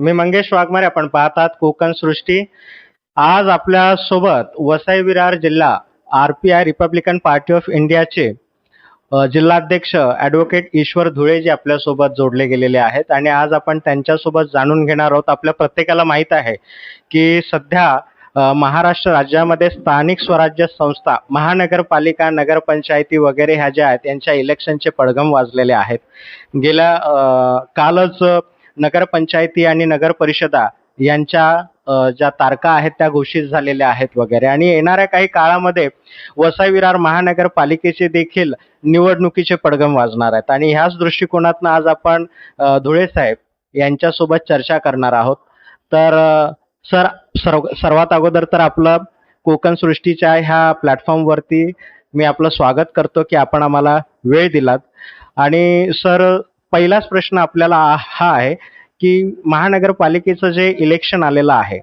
मी मंगेश वाघमारे आपण पाहतात कोकण सृष्टी. आज आपल्यासोबत वसई विरार जिल्हा R P I Republican party of इंडियाचे जिल्हाध्यक्ष ॲडव्होकेट ईश्वर धुळे जे आपल्यासोबत जोडले गेलेले आहेत. आणि आज आपण त्यांच्यासोबत जाणून घेणार आहोत. आपल्या प्रत्येकाला माहीत आहे की सध्या महाराष्ट्र राज्यामध्ये स्थानिक स्वराज्य संस्था महानगरपालिका नगरपंचायती वगैरे ह्या ज्या आहेत यांच्या इलेक्शनचे पडघम वाजलेले आहेत. गेल्या कालच नगरपंचायती आणि नगर परिषदा यांच्या ज्या तारखा आहेत त्या घोषित झालेल्या आहेत वगैरे. आणि येणाऱ्या काही काळामध्ये वसई विरार महानगरपालिकेचे देखील निवडणुकीचे पडगम वाजणार आहेत. आणि ह्याच दृष्टिकोनातनं आज आपण धुळे साहेब यांच्यासोबत चर्चा करणार आहोत. तर सर सर्व सर्वात अगोदर तर आपलं कोकण सृष्टीच्या ह्या प्लॅटफॉर्मवरती मी आपलं स्वागत करतो की आपण आम्हाला वेळ दिलात. आणि सर पहिलाच प्रश्न आपल्याला हा आहे की महानगरपालिकेचं जे इलेक्शन आलेलं आहे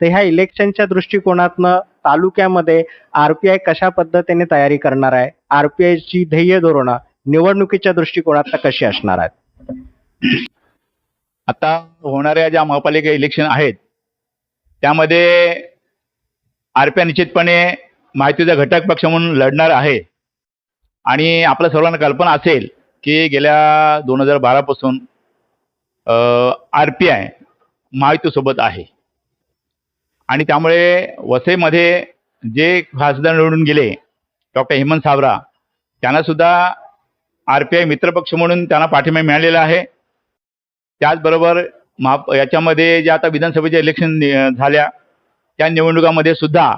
तर ह्या इलेक्शनच्या दृष्टिकोनातनं तालुक्यामध्ये आरपीआय कशा पद्धतीने तयारी करणार आहे? आरपीआयची ध्येय धोरणं निवडणुकीच्या दृष्टिकोनातनं कशी असणार आहेत? आता होणाऱ्या ज्या महापालिका इलेक्शन आहेत त्यामध्ये आरपीआय निश्चितपणे माहितीचा घटक पक्ष म्हणून लढणार आहे. आणि आपल्या सर्वांना कल्पना असेल की गेल्या दोन हजार बारापासून आर पी आय महायुतीसोबत आहे. आणि त्यामुळे वसईमध्ये जे खासदार निवडून गेले डॉक्टर हेमंत सावरा त्यांनासुद्धा आर पी आय मित्रपक्ष म्हणून त्यांना पाठिंबा मिळालेला आहे. त्याचबरोबर महा याच्यामध्ये जे आता विधानसभेचे इलेक्शन झाल्या त्या निवडणुकामध्ये सुद्धा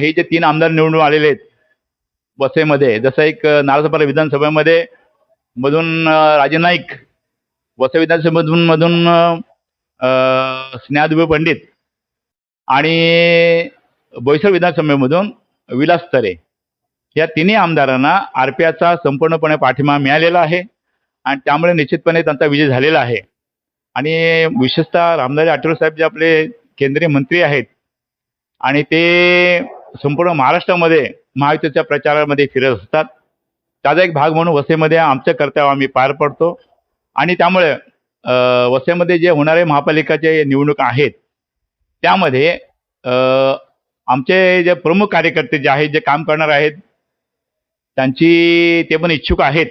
हे जे तीन आमदार निवडून आलेले आहेत वसईमध्ये जसं एक अ, विधानसभेमध्ये मधून राजे नाईक वसई विधानसभेमधून मधून स्नेहादुबे पंडित आणि बोईसर विधानसभेमधून विलास तरे या तिन्ही आमदारांना आर पी आयचा संपूर्णपणे पाठिंबा मिळालेला आहे आणि त्यामुळे निश्चितपणे त्यांचा विजय झालेला आहे. आणि विशेषतः रामदारी आठवले साहेब जे आपले केंद्रीय मंत्री आहेत आणि ते संपूर्ण महाराष्ट्रामध्ये महायुतीच्या प्रचारामध्ये फिरत असतात. त्याचा एक भाग म्हणून वसईमध्ये आमचं कर्तव्य आम्ही पार पडतो. आणि त्यामुळे वसेमध्ये वसईमध्ये जे होणारे महापालिकाचे निवडणूक आहेत त्यामध्ये आमचे जे प्रमुख कार्यकर्ते जे आहेत जे काम करणार आहेत त्यांची ते पण इच्छुक आहेत.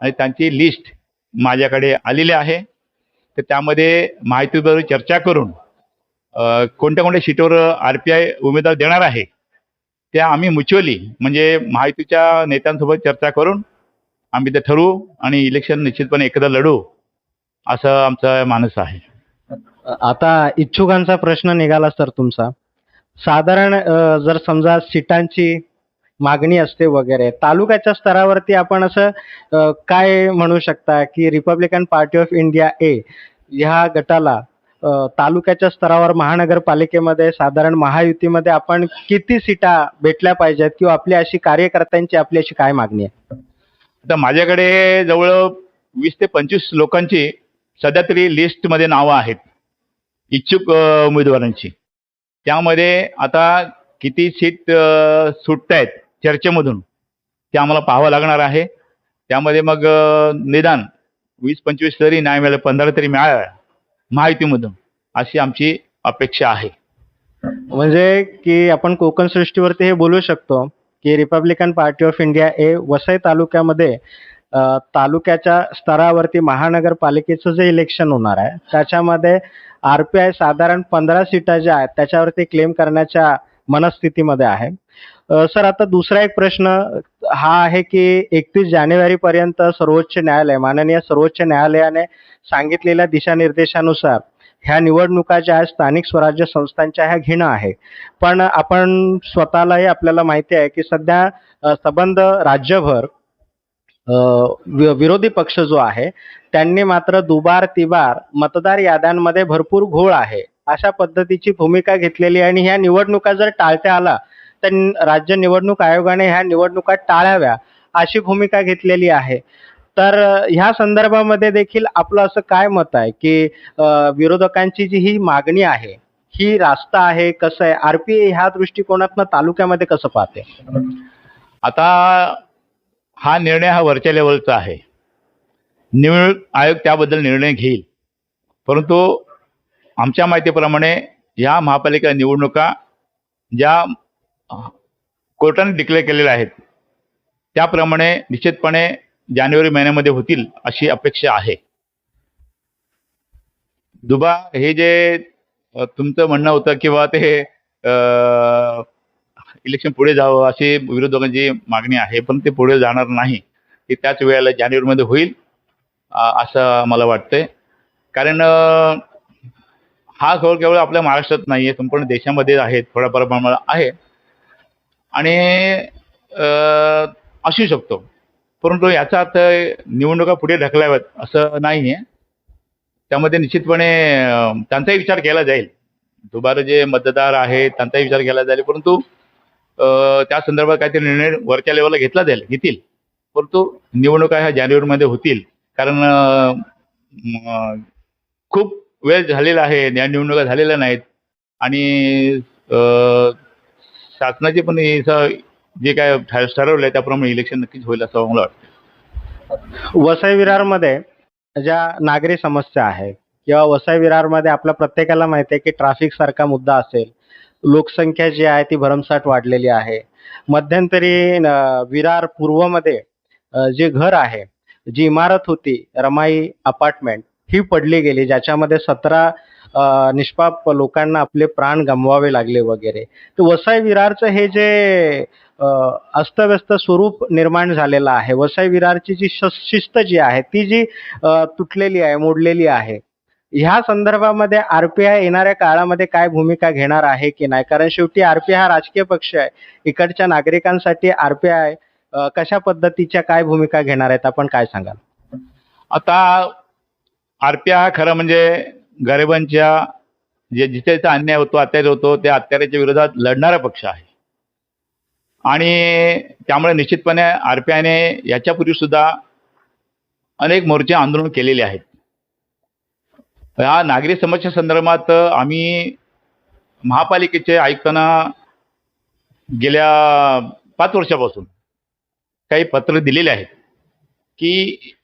आणि त्यांची लिस्ट माझ्याकडे आलेली आहे. तर त्यामध्ये माहितीबरोबर चर्चा करून कोणत्या कोणत्या सीटवर आर पी आय उमेदवार देणार आहे त्या आम्ही म्युच्युअली म्हणजे महायुतीच्या नेत्यांसोबत चर्चा करून आम्ही ते ठरवू आणि इलेक्शन निश्चितपणे एकदा लढू असं आमचा मानस आहे. आता इच्छुकांचा प्रश्न निघाला सर तुमचा. साधारण जर समजा सीटांची मागणी असते वगैरे तालुक्याच्या स्तरावरती आपण असं काय म्हणू शकता की Republican party of India A ह्या गटाला तालुक्याच्या स्तरावर महानगरपालिकेमध्ये साधारण महायुतीमध्ये आपण किती सीटा भेटल्या पाहिजेत किंवा आपली अशी कार्यकर्त्यांची आपली अशी काय मागणी आहे? आता माझ्याकडे जवळ वीस ते पंचवीस लोकांची सध्या तरी लिस्टमध्ये नावं आहेत इच्छुक उमेदवारांची. त्यामध्ये आता किती सीट सुटत आहेत चर्चेमधून ते आम्हाला पाहावं लागणार आहे. त्यामध्ये मग निदान वीस पंचवीस तरी नाही मिळालं पंधरा तरी मिळालं. माहितीमधून अशी आमची अपेक्षा आहे. म्हणजे की आपण कोकण सृष्टीवरती हे बोलू शकतो की रिपब्लिकन पार्टी ऑफ इंडिया हे वसई तालुक्यामध्ये तालुक्याच्या स्तरावरती महानगरपालिकेचं जे इलेक्शन होणार आहे त्याच्यामध्ये आर पी आय साधारण पंधरा सीटा ज्या आहेत त्याच्यावरती क्लेम करण्याच्या मनस्थितीमध्ये आहे. सर आता दुसरा एक प्रश्न हा आहे की एकतीस जानेवारीपर्यंत सर्वोच्च न्यायालय माननीय सर्वोच्च न्यायालयाने सांगितलेल्या दिशानिर्देशानुसार ह्या निवडणुका ज्या आहेत स्थानिक स्वराज्य संस्थांच्या ह्या घेणं आहे. पण आपण स्वतःलाही आपल्याला माहिती आहे की सध्या सबंध राज्यभर विरोधी पक्ष जो आहे त्यांनी मात्र दुबार तिबार मतदार याद्यांमध्ये भरपूर घोळ आहे. अशा पद्धतीची भूमिका घेतलेली आहे आणि ह्या निवडणुका जर टाळता आला तर राज्य निवडणूक आयोगाने ह्या निवडणुका टाळाव्या अशी भूमिका घेतलेली आहे. तर ह्या संदर्भामध्ये देखील आपलं असं काय मत आहे की विरोधकांची जी ही मागणी आहे ही रास्ता आहे कसं आहे? आरपीआय ह्या दृष्टिकोनातनं तालुक्यामध्ये कसं पाहते? आता हा निर्णय हा वरच्या लेवलचा आहे. निवडणूक आयोग त्याबद्दल निर्णय घेईल. परंतु आमच्या माहितीप्रमाणे या महापालिका निवडणुका ज्या कोर्टाने डिक्लेअर केलेल्या आहेत त्याप्रमाणे निश्चितपणे जानेवारी महिन्यामध्ये होतील अशी अपेक्षा आहे. दुबा हे जे तुमचं म्हणणं होतं किंवा ते इलेक्शन पुढे जावं अशी विरोधकांची मागणी आहे पण ते पुढे जाणार नाही. ते त्याच वेळेला जानेवारीमध्ये होईल असं मला वाटतंय. कारण हा घोळ केवळ आपल्या महाराष्ट्रात नाही आहे संपूर्ण देशामध्ये आहे थोड्याफार प्रमाणात आहे. आणि असू शकतो. परंतु याचा अर्थ निवडणुका पुढे ढकलाव्यात असं नाही आहे त्यामध्ये निश्चितपणे त्यांचाही विचार केला जाईल. दुबार जे मतदार आहेत त्यांचाही विचार केला जाईल. परंतु त्या संदर्भात काहीतरी निर्णय वरच्या लेवलला घेतला जाईल घेतील. परंतु निवडणुका ह्या जानेवारीमध्ये होतील. कारण खूप वेळ झालेला आहे या निवडणुका झालेल्या नाहीत. आणि शासनाचे पण जे काय ठरवलं आहे त्याप्रमाणे इलेक्शन नक्कीच होईल असं मला वाटतं. वसई विरारमध्ये ज्या नागरी समस्या आहेत किंवा वसई विरारमध्ये आपल्या प्रत्येकाला माहिती आहे की ट्रॅफिक सारखा मुद्दा असेल लोकसंख्या जी आहे ती भरमसाठ वाढलेली आहे. मध्यंतरी विरार पूर्वमध्ये जे घर आहे जी इमारत होती रमाई अपार्टमेंट ही पडली गेली ज्याच्यामध्ये सतरा निष्पाप लोकांना आपले प्राण गमवावे लागले वगैरे. तर वसई विरारचं हे जे अस्तव्यस्त स्वरूप निर्माण झालेलं आहे वसई विरारची जी शिस्त जी आहे ती जी तुटलेली आहे मोडलेली आहे ह्या संदर्भामध्ये आरपीआय येणाऱ्या काळामध्ये काय भूमिका घेणार आहे की नाही? कारण शेवटी आरपीआय हा राजकीय पक्ष आहे. इकडच्या नागरिकांसाठी आरपीआय कशा पद्धतीच्या काय भूमिका घेणार आहेत? आपण काय सांगाल? आता आरपीआय हा खरं म्हणजे गरिबांच्या जे जिथे जिथे अन्याय होतो अत्याचार होतो त्या अत्याचाराच्या विरोधात लढणारा पक्ष आहे. आणि त्यामुळे निश्चितपणे आरपीआयने याच्यापूर्वी सुद्धा अनेक मोर्चे आंदोलन केलेले आहेत. या नागरी समस्या संदर्भात आम्ही महापालिकेचे आयुक्तांना गेल्या पाच वर्षापासून काही पत्र दिलेले आहेत की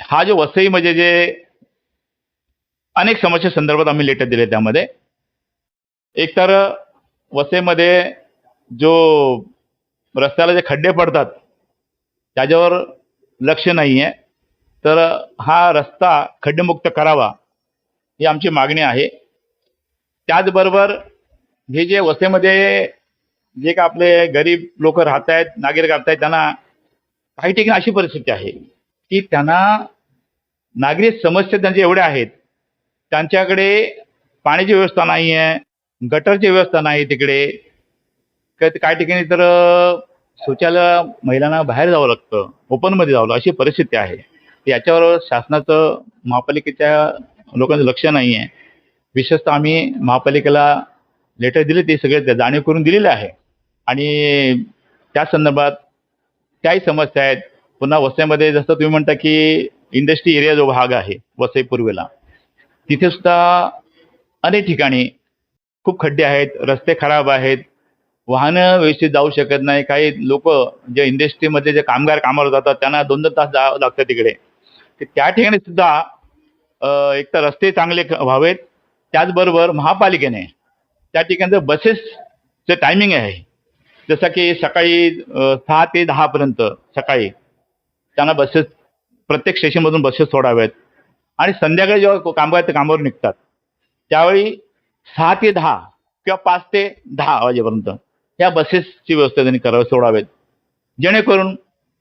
हा जो म्हणजे जे अनेक समस्या संदर्भात आम्ही लेटर दिले त्यामध्ये. एकतर वसेमध्ये जो रस्त्याला जे खड्डे पडतात त्याच्यावर लक्ष नाही आहे तर हा रस्ता खड्डेमुक्त करावा ही आमची मागणी आहे. त्याचबरोबर हे जे वसेमध्ये जे का आपले गरीब लोक राहत आहेत नागरिक राहत आहेत त्यांना काही ठिकाणी अशी परिस्थिती आहे की त्यांना नागरी समस्या त्यांच्या एवढ्या आहेत त्यांच्याकडे पाण्याची व्यवस्था नाही आहे गटरची व्यवस्था नाही तिकडे. काय काही ठिकाणी तर शौचालय महिलांना बाहेर जावं लागतं ओपनमध्ये जावं लागतं अशी परिस्थिती आहे. याच्यावर शासनाचं महापालिकेच्या लोकांचं लक्ष नाही आहे. विशेषतः आम्ही महापालिकेला लेटर दिले ते सगळे जाणीव करून दिलेले आहे. आणि त्या संदर्भात काही समस्या आहेत. पुन्हा वसईमध्ये जसं तुम्ही म्हणता की इंडस्ट्री एरिया जो भाग आहे वसई पूर्वेला तिथे सुद्धा अनेक ठिकाणी खूप खड्डे आहेत रस्ते खराब आहेत. वाहनं व्यवस्थित जाऊ शकत नाही. काही लोक जे इंडस्ट्रीमध्ये जे कामगार कामावर जातात त्यांना दोन दोन तास जावं लागतं तिकडे. त्या ठिकाणी सुद्धा एक तर रस्ते चांगले व्हावेत. त्याचबरोबर महापालिकेने त्या ठिकाणचं बसेसचं टायमिंग आहे. जसं की सकाळी सहा ते दहापर्यंत सकाळी त्यांना बसेस प्रत्येक स्टेशनमधून बसेस सोडाव्यात. आणि संध्याकाळी जेव्हा कामगार ते कामावर निघतात त्यावेळी सहा ते दहा किंवा पाच ते दहा वाजेपर्यंत या बसेसची व्यवस्था त्यांनी करावी सोडावेत. जेणेकरून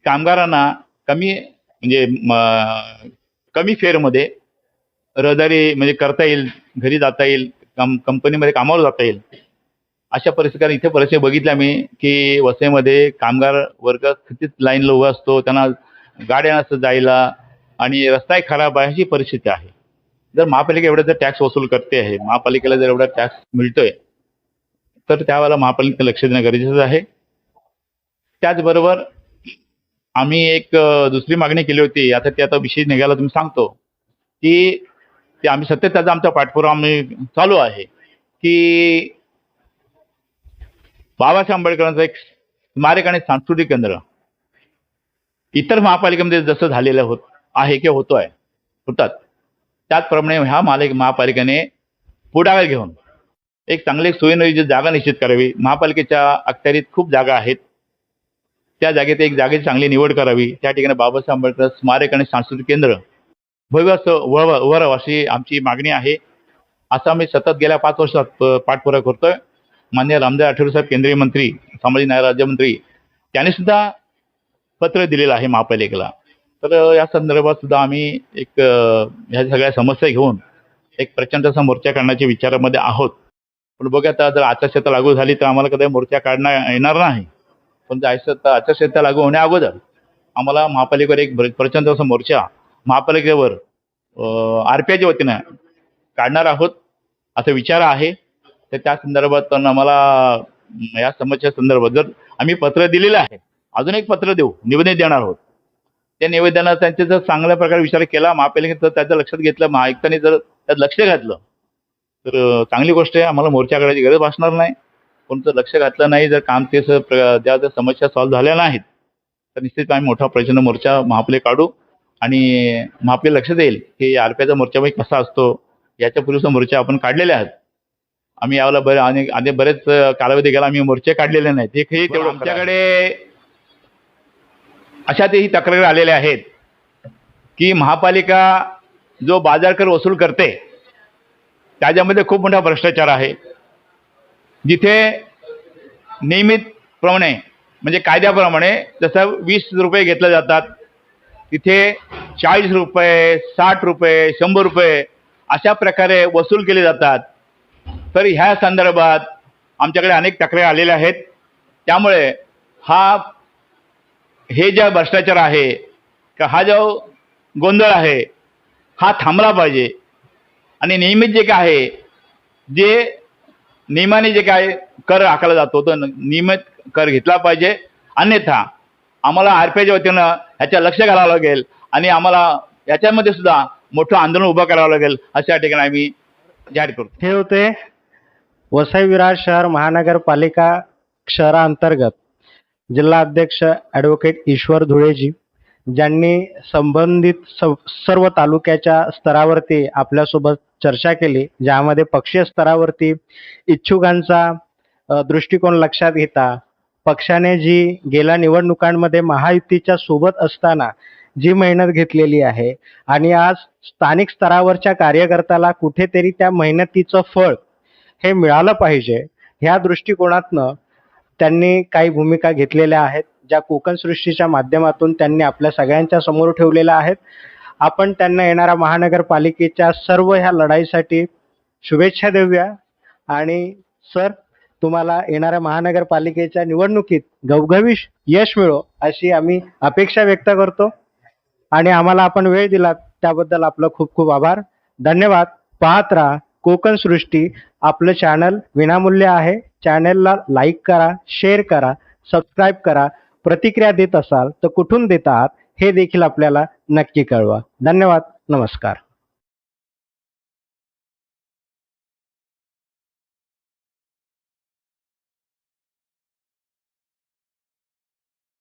कामगारांना कमी म्हणजे म- कमी फेअरमध्ये रहदारी म्हणजे करता येईल घरी जाता येईल कम कंपनीमध्ये कामावर जाता येईल. अशा परिस्थिती कारण इथे परिस्थिती बघितल्या मी की वसईमध्ये कामगार वर्ग कितीच लाईनला उभा असतो त्यांना गाड्या नसतं जायला आणि रस्ताही खराब आहे अशी परिस्थिती आहे. जर महापालिका एवढा जर टॅक्स वसूल करते आहे महापालिकेला जर एवढा टॅक्स मिळतोय तर त्यावेळेला महापालिकेचं लक्ष देणं गरजेचं आहे. त्याचबरोबर आम्ही एक दुसरी मागणी केली होती आता ते आता विषय निघायला तुम्ही सांगतो की ते आम्ही सतत त्याचा आमचा पाठपुरावा आम्ही चालू आहे की बाबासाहेब आंबेडकरांचं एक स्मारक आणि सांस्कृतिक केंद्र इतर महापालिकेमध्ये जसं झालेलं होतं आहे किंवा होतो आहे होतात. त्याचप्रमाणे ह्या मालिक महापालिकेने पुढाकार घेऊन एक चांगली सोयीची जागा निश्चित करावी. महापालिकेच्या अखत्यारीत खूप जागा आहेत. त्या जागेत एक जागेची चांगली निवड करावी. त्या ठिकाणी बाबासाहेब आंबेडकर स्मारक आणि सांस्कृतिक केंद्र. भव्य असं उभारावं उभारावं अशी आमची मागणी आहे. असं आम्ही सतत गेल्या पाच वर्षात पाठपुरा करतोय. मान्य रामदास आठवले साहेब केंद्रीय मंत्री सामाजिक न्याय राज्यमंत्री त्यांनी सुद्धा पत्र दिलेलं आहे महापालिकेला. तर या संदर्भात सुद्धा आम्ही एक ह्या सगळ्या समस्या घेऊन एक प्रचंड असा मोर्चा काढण्याच्या विचारामध्ये आहोत. पण बघा आता जर आचारसंहिता लागू झाली तर आम्हाला कधी मोर्चा काढणं येणार नाही. पण जर आचारसंहिता लागू होण्या अगोदर आम्हाला महापालिकेवर एक प्रचंड असा मोर्चा महापालिकेवर आर पी आयच्या वतीनं काढणार आहोत असा विचार आहे. तर त्या संदर्भात पण आम्हाला या समस्या संदर्भात जर आम्ही पत्र दिलेलं आहे अजून एक पत्र देऊ निवेदन देणार आहोत. त्या निवेदनात त्यांचे जर चांगल्या प्रकारे विचार केला महापालिकेत तर त्याचं लक्षात घेतलं महायुक्तांनी जर त्यात लक्ष घातलं तर चांगली गोष्ट आहे आम्हाला मोर्चा करायची गरज भासणार नाही. पण जर लक्ष घातलं नाही जर काम ते ज्या ज्या समस्या सॉल्व्ह झाल्या नाहीत तर निश्चित आम्ही मोठा प्रचंड मोर्चा महापालिका काढू. आणि महापालिका लक्षात येईल की आरपीआयचा मोर्चा म्हणजे कसा असतो याच्या पूर्वीचा मोर्चा आपण काढलेले आहेत. आम्ही यावेळेला बरे आणि आधी बरेच कालावधी गेला आम्ही मोर्चे काढलेले नाहीत. हे हे तेवढं आमच्याकडे अशा तेही तक्रारी आलेल्या आहेत की महापालिका जो बाजार कर वसूल करते त्याच्यामध्ये खूप मोठा भ्रष्टाचार आहे. जिथे नियमितप्रमाणे म्हणजे कायद्याप्रमाणे जसं वीस रुपये घेतले जातात तिथे चाळीस रुपये साठ रुपये शंभर रुपये अशा प्रकारे वसूल केले जातात. तर ह्या संदर्भात आमच्याकडे अनेक तक्रारी आलेल्या आहेत. त्यामुळे हा हे जे भ्रष्टाचार आहे का हा जो गोंधळ आहे हा थांबला पाहिजे. आणि नियमित जे काय आहे जे नियमाने जे काय कर आकारला जातो तो नियमित कर घेतला पाहिजे. अन्यथा आम्हाला आर पी आयच्या वतीनं ह्याच्या लक्ष घालावं लागेल आणि आम्हाला याच्यामध्ये सुद्धा मोठं आंदोलन उभं करावं लागेल अशा ठिकाणी आम्ही जाहीर करतो. हे होते वसई विरार शहर महानगरपालिका शहरांतर्गत. जिल्हाध्यक्ष ॲडव्होकेट ईश्वर धुळेजी ज्यांनी संबंधित स- सर्व तालुक्याच्या स्तरावरती आपल्यासोबत चर्चा केली ज्यामध्ये पक्षीय स्तरावरती इच्छुकांचा दृष्टिकोन लक्षात घेता पक्षाने जी गेल्या निवडणुकांमध्ये महायुतीच्या सोबत असताना जी मेहनत घेतलेली आहे आणि आज स्थानिक स्तरावरच्या कार्यकर्त्याला कुठेतरी त्या मेहनतीचं फळ हे मिळालं पाहिजे ह्या दृष्टिकोनातनं त्यांनी काही भूमिका घेतलेल्या आहेत ज्या कोकण सृष्टीच्या माध्यमातून त्यांनी आपल्या सगळ्यांच्या समोर ठेवलेल्या आहेत. आपण त्यांना येणाऱ्या महानगरपालिकेच्या सर्व ह्या लढाईसाठी शुभेच्छा देऊया. आणि सर तुम्हाला येणाऱ्या महानगरपालिकेच्या निवडणुकीत घवघवीश यश मिळो अशी आम्ही अपेक्षा व्यक्त करतो. आणि आम्हाला आपण वेळ दिला त्याबद्दल आपलं खूप खूप आभार. धन्यवाद. पाहत राहा कोकण सृष्टी आपलं चॅनल विनामूल्य आहे. चॅनलला लाईक करा शेअर करा सबस्क्राईब करा प्रतिक्रिया देत असाल तर कुठून देत आहात हे देखील आपल्याला नक्की कळवा. धन्यवाद नमस्कार.